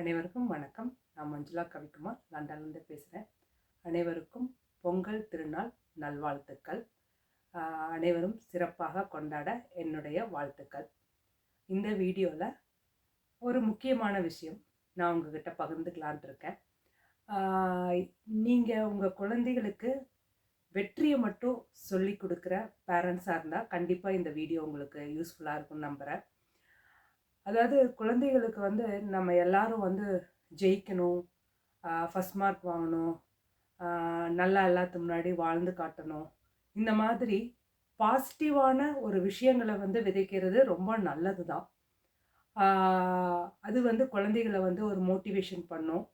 அனைவருக்கும் வணக்கம். நான் மஞ்சுளா கவிக்குமார் லண்டன்லேருந்து பேசுகிறேன் அனைவருக்கும் பொங்கல் திருநாள் நல்வாழ்த்துக்கள். அனைவரும் சிறப்பாக கொண்டாட என்னுடைய வாழ்த்துக்கள். இந்த வீடியோவில் ஒரு முக்கியமான விஷயம் நான் உங்ககிட்ட பகிர்ந்துக்கலான்ட்டு இருக்கேன். நீங்கள் உங்கள் குழந்தைகளுக்கு வெற்றியை மட்டும் சொல்லி கொடுக்குற பேரண்ட்ஸாக இருந்தால் கண்டிப்பாக இந்த வீடியோ உங்களுக்கு யூஸ்ஃபுல்லாக இருக்கும்னு நம்புகிறேன் அதாவது குழந்தைகளுக்கு வந்து நம்ம எல்லாரும் வந்து ஜெயிக்கணும் ஃபஸ்ட் மார்க் வாங்கணும் நல்லா எல்லாத்து முன்னாடி வாழ்ந்து காட்டணும். இந்த மாதிரி பாசிட்டிவான ஒரு விஷயங்களை வந்து விதைக்கிறது ரொம்ப நல்லது தான் அது வந்து குழந்தைகளை வந்து ஒரு மோட்டிவேஷன் பண்ணும்.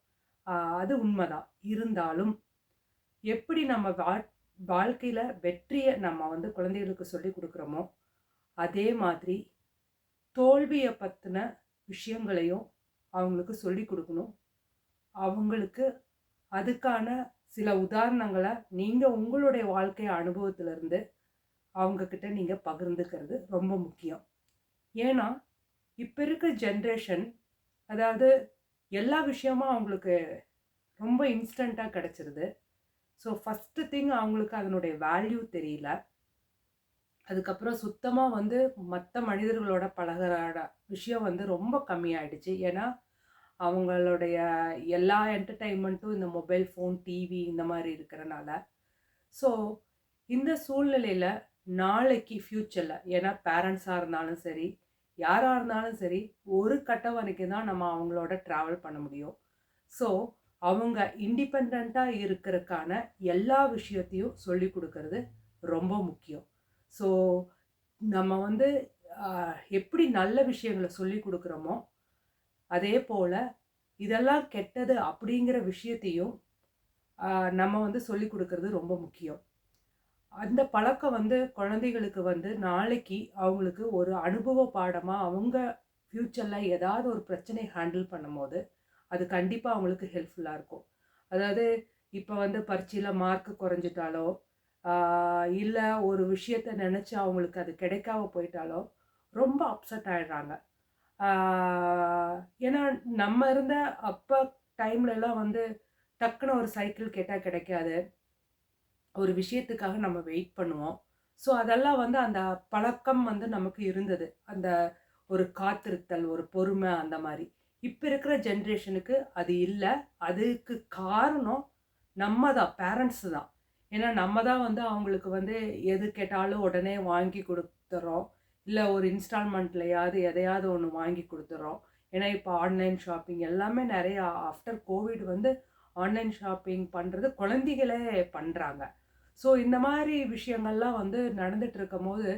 அது உண்மைதான். இருந்தாலும் எப்படி நம்ம வா வாழ்க்கையில் வெற்றியை நம்ம வந்து குழந்தைகளுக்கு சொல்லி கொடுக்குறோமோ அதே மாதிரி தோல்வியை பற்றின விஷயங்களையும் அவங்களுக்கு சொல்லி கொடுக்கணும். அவங்களுக்கு அதுக்கான சில உதாரணங்களை நீங்கள் உங்களுடைய வாழ்க்கை அனுபவத்திலிருந்து அவங்கக்கிட்ட நீங்கள் பகிர்ந்துக்கிறது ரொம்ப முக்கியம். ஏன்னா இப்போ இருக்க ஜென்ரேஷன் அதாவது எல்லா விஷயமும் அவங்களுக்கு ரொம்ப இன்ஸ்டண்ட்டாக கிடச்சிருது. ஸோ ஃபஸ்ட்டு திங் அவங்களுக்கு அதனுடைய வேல்யூ தெரியல. அதுக்கப்புறம் சுத்தமாக வந்து மற்ற மனிதர்களோட பழகிற விஷயம் வந்து ரொம்ப கம்மியாயிடுச்சு. ஏன்னா அவங்களுடைய எல்லா என்டர்டைன்மெண்ட்டும் இந்த மொபைல் ஃபோன் டிவி இந்த மாதிரி இருக்கிறனால. ஸோ இந்த சூழ்நிலையில் நாளைக்கு ஃப்யூச்சரில் ஏன்னா பேரண்ட்ஸாக இருந்தாலும் சரி யாராக இருந்தாலும் சரி ஒரு கட்டம் வரைக்கும் தான் நம்ம அவங்களோட ட்ராவல் பண்ண முடியும். ஸோ அவங்க இண்டிபெண்ட்டாக இருக்கிறதுக்கான எல்லா விஷயத்தையும் சொல்லி கொடுக்கறது ரொம்ப முக்கியம். ஸோ நம்ம வந்து எப்படி நல்ல விஷயங்களை சொல்லி கொடுக்குறோமோ அதே போல் இதெல்லாம் கெட்டது அப்படிங்கிற விஷயத்தையும் நம்ம வந்து சொல்லி கொடுக்கறது ரொம்ப முக்கியம். அந்த பழக்கம் வந்து குழந்தைகளுக்கு வந்து நாளைக்கு அவங்களுக்கு ஒரு அனுபவ பாடமாக அவங்க ஃப்யூச்சரில் ஏதாவது ஒரு பிரச்சனை ஹேண்டில் பண்ணும்போது அது கண்டிப்பாக அவங்களுக்கு ஹெல்ப்ஃபுல்லாக இருக்கும். அதாவது இப்போ வந்து பரீட்சையில் மார்க் குறைஞ்சிட்டாலோ இல்லை ஒரு விஷயத்த நினச்சி அவங்களுக்கு அது கிடைக்காம போயிட்டாலோ ரொம்ப அப்செட் ஆகிடுறாங்க ஏன்னா நம்ம இருந்த அப்போ டைம்லலாம் வந்து டக்குன்னு ஒரு சைக்கிள் கேட்டால் கிடைக்காது. ஒரு விஷயத்துக்காக நம்ம வெயிட் பண்ணுவோம். ஸோ அதெல்லாம் வந்து அந்த பழக்கம் வந்து நமக்கு இருந்தது. அந்த ஒரு காத்திருத்தல் ஒரு பொறுமை அந்த மாதிரி. இப்போ இருக்கிற ஜென்ரேஷனுக்கு அது இல்லை. அதுக்கு காரணம் நம்ம தான் பேரண்ட்ஸ் தான். ஏன்னா நம்ம தான் வந்து அவங்களுக்கு வந்து எது கேட்டாலும் உடனே வாங்கி கொடுத்துறோம். இல்லை ஒரு இன்ஸ்டால்மெண்ட்லையாவது எதையாவது ஒன்று வாங்கி கொடுத்துறோம். ஏன்னா இப்போ ஆன்லைன் ஷாப்பிங் எல்லாமே நிறைய ஆஃப்டர் கோவிட் வந்து ஆன்லைன் ஷாப்பிங் பண்ணுறது குழந்தைகளே பண்ணுறாங்க ஸோ இந்த மாதிரி விஷயங்கள்லாம் வந்து நடந்துட்டு இருக்கும் போது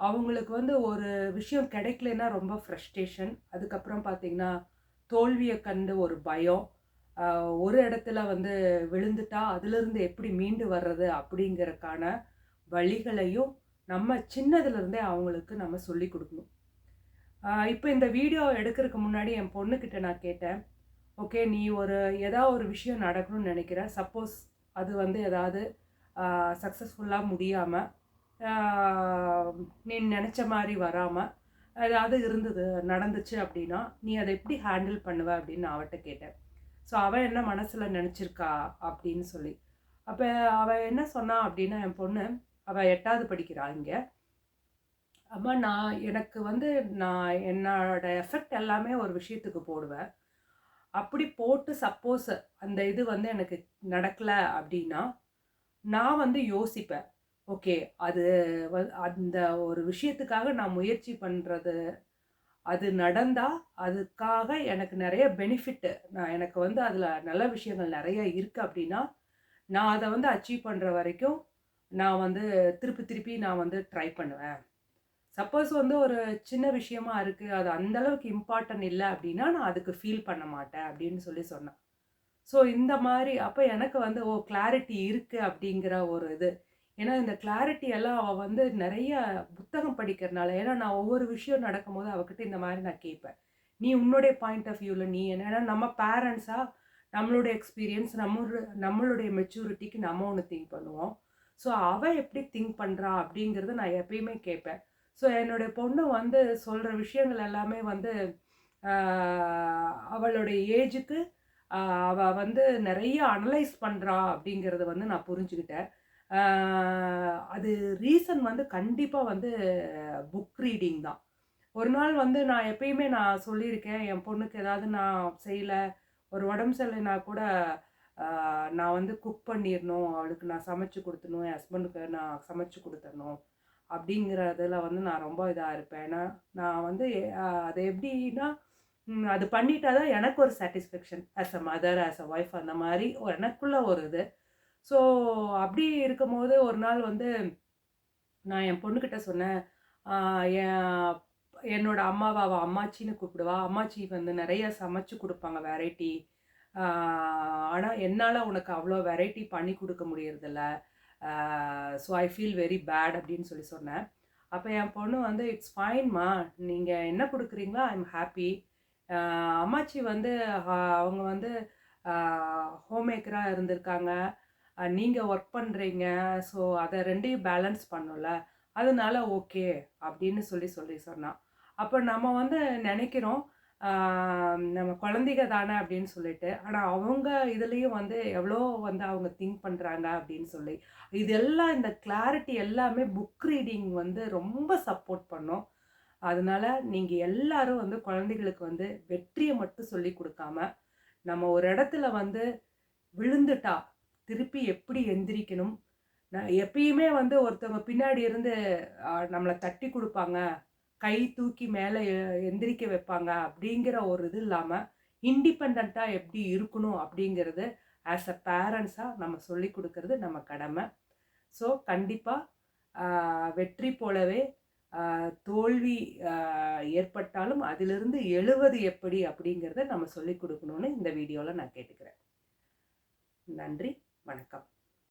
அவங்களுக்கு வந்து ஒரு விஷயம் கிடைக்கலன்னா ரொம்ப ஃப்ரஸ்ட்ரேஷன் அதுக்கப்புறம் பார்த்தீங்கன்னா தோல்வியை கண்டு ஒரு பயம். ஒரு இடத்துல வந்து விழுந்துட்டா அதுலேருந்து எப்படி மீண்டு வர்றது அப்படிங்கறக்கான வழிகளையும் நம்ம சின்னதுலேருந்தே அவங்களுக்கு நம்ம சொல்லி கொடுக்கணும். இப்போ இந்த வீடியோ எடுக்கிறதுக்கு முன்னாடி என் பொண்ணுக்கிட்ட நான் கேட்டேன். ஓகே நீ ஒரு ஏதாவது ஒரு விஷயம் நடக்கணும்னு நினைக்கிற? சப்போஸ் அது வந்து ஏதாவது சக்ஸஸ்ஃபுல்லாக முடியாமல் நீ நினச்ச மாதிரி வராமல் ஏதாவது இருந்தது நடந்துச்சு அப்படின்னா நீ அதை எப்படி ஹேண்டில் பண்ணுவ? அப்படின்னு நான் அவட்ட கேட்டேன். ஸோ அவள் என்ன மனசில் நினச்சிருக்கா அப்படின்னு சொல்லி. அப்போ அவள் என்ன சொன்னா அப்படின்னா என் பொண்ணு அவள் எட்டாவது படிக்கிறா இங்கே. அம்மா நான் எனக்கு வந்து நான் என்னோட எஃபெக்ட் எல்லாமே ஒரு விஷயத்துக்கு போடுவேன். அப்படி போட்டு சப்போஸ் அந்த இது வந்து எனக்கு நடக்கலை அப்படின்னா நான் வந்து யோசிப்பேன். ஓகே அது அந்த ஒரு விஷயத்துக்காக நான் முயற்சி பண்ணுறது அது நடந்தால் அதுக்காக எனக்கு நிறைய பெனிஃபிட்டு நான் எனக்கு வந்து அதில் நல்ல விஷயங்கள் நிறைய இருக்குது அப்படின்னா நான் அதை வந்து அச்சீவ் பண்ணுற வரைக்கும் நான் வந்து திருப்பி திருப்பி நான் வந்து ட்ரை பண்ணுவேன். சப்போஸ் வந்து ஒரு சின்ன விஷயமா இருக்குது அது அந்த அளவுக்கு இம்பார்ட்டன்ட் இல்லை அப்படின்னா நான் அதுக்கு ஃபீல் பண்ண மாட்டேன் அப்படின்னு சொல்லி சொன்னேன். ஸோ இந்த மாதிரி அப்போ எனக்கு வந்து ஓ கிளாரிட்டி இருக்குது அப்படிங்கிற ஒரு இது. ஏன்னா இந்த கிளாரிட்டி எல்லாம் அவள் வந்து நிறைய புத்தகம் படிக்கிறனால ஏன்னா நான் ஒவ்வொரு விஷயம் நடக்கும்போது அவகிட்ட இந்த மாதிரி நான் கேட்பேன். நீ உன்னுடைய பாயிண்ட் ஆஃப் வியூவில் நீ என்ன? ஏன்னா நம்ம பேரண்ட்ஸாக நம்மளுடைய எக்ஸ்பீரியன்ஸ் நம்ம நம்மளுடைய மெச்சூரிட்டிக்கு நம்ம ஒன்று திங்க் பண்ணுவோம். ஸோ அவள் எப்படி திங்க் பண்ணுறா அப்படிங்கிறத நான் எப்பயுமே கேட்பேன். ஸோ என்னுடைய பொண்ணு வந்து சொல்கிற விஷயங்கள் எல்லாமே வந்து அவளுடைய ஏஜுக்கு அவள் வந்து நிறைய அனலைஸ் பண்ணுறா அப்படிங்கிறத வந்து நான் புரிஞ்சுக்கிட்டேன். அது ரீசன் வந்து கண்டிப்பாக வந்து புக் ரீடிங் தான். ஒரு நாள் வந்து நான் எப்பயுமே நான் சொல்லியிருக்கேன் என் பொண்ணுக்கு ஏதாவது நான் செய்யலை ஒரு உடம்பு சரியில்லைனா கூட நான் வந்து குக் பண்ணிடணும் அவளுக்கு நான் சமைச்சு கொடுத்துடணும் என் ஹஸ்பண்டுக்கு நான் சமைச்சு கொடுத்துடணும் அப்படிங்கிறதுல வந்து நான் ரொம்ப இதாக இருப்பேன். ஏன்னா நான் வந்து அது எப்படின்னா அது பண்ணிட்டா தான் எனக்கு ஒரு satisfaction as a mother as a wife அந்த மாதிரி எனக்குள்ள ஒரு இது. ஸோ அப்படி இருக்கும்போது ஒரு நாள் வந்து நான் என் பொண்ணுக்கிட்ட சொன்னேன். என் என்னோட அம்மாவை அவள் அம்மாச்சின்னு கூப்பிடுவா. அம்மாச்சி வந்து நிறைய சமைச்சு கொடுப்பாங்க வெரைட்டி. ஆனால் என்னால் உனக்கு அவ்வளோ வெரைட்டி பண்ணி கொடுக்க முடியறதில்ல. So I feel very bad அப்படின்னு சொல்லி சொன்னேன். அப்போ என் பொண்ணு வந்து இட்ஸ் ஃபைன்மா நீங்கள் என்ன கொடுக்குறீங்களோ ஐ எம் ஹாப்பி. அம்மாச்சி வந்து அவங்க வந்து ஹோம் மேக்கராக இருந்திருக்காங்க. நீங்கள் ஒர்க் பண்ணுறீங்க ஸோ அதை ரெண்டையும் பேலன்ஸ் பண்ணல அதனால ஓகே அப்படின்னு சொல்லி சொல்லி சொன்னான் அப்போ நம்ம வந்து நினைக்கிறோம் நம்ம குழந்தைங்க தானே அப்படின்னு சொல்லிட்டு. ஆனால் அவங்க இதுலேயும் வந்து எவ்வளோ வந்து அவங்க திங்க் பண்ணுறாங்க அப்படின்னு சொல்லி. இதெல்லாம் இந்த கிளாரிட்டி எல்லாமே புக் ரீடிங் வந்து ரொம்ப சப்போர்ட் பண்ணும். அதனால நீங்கள் எல்லாரும் வந்து குழந்தைகளுக்கு வந்து வெற்றியை மட்டும் சொல்லி கொடுக்காம நம்ம ஒரு இடத்துல வந்து விழுந்துட்டா திருப்பி எப்படி எந்திரிக்கணும்? நான் எப்பயுமே வந்து ஒருத்தவங்க பின்னாடி இருந்து நம்மளை தட்டி கொடுப்பாங்க. கை தூக்கி மேலே எந்திரிக்க வைப்பாங்க அப்படிங்கிற ஒரு இது இல்லாமல் இண்டிபெண்ட்டாக எப்படி இருக்கணும் அப்படிங்கிறது ஆஸ் அ பேரண்ட்ஸாக நம்ம சொல்லி கொடுக்கறது நம்ம கடமை. ஸோ கண்டிப்பாக வெற்றி போலவே தோல்வி ஏற்பட்டாலும் அதிலிருந்து எழுவது எப்படி அப்படிங்கிறத நம்ம சொல்லிக் கொடுக்கணும்னு இந்த வீடியோவில் நான் கேட்டுக்கிறேன். நன்றி. வணக்கம்.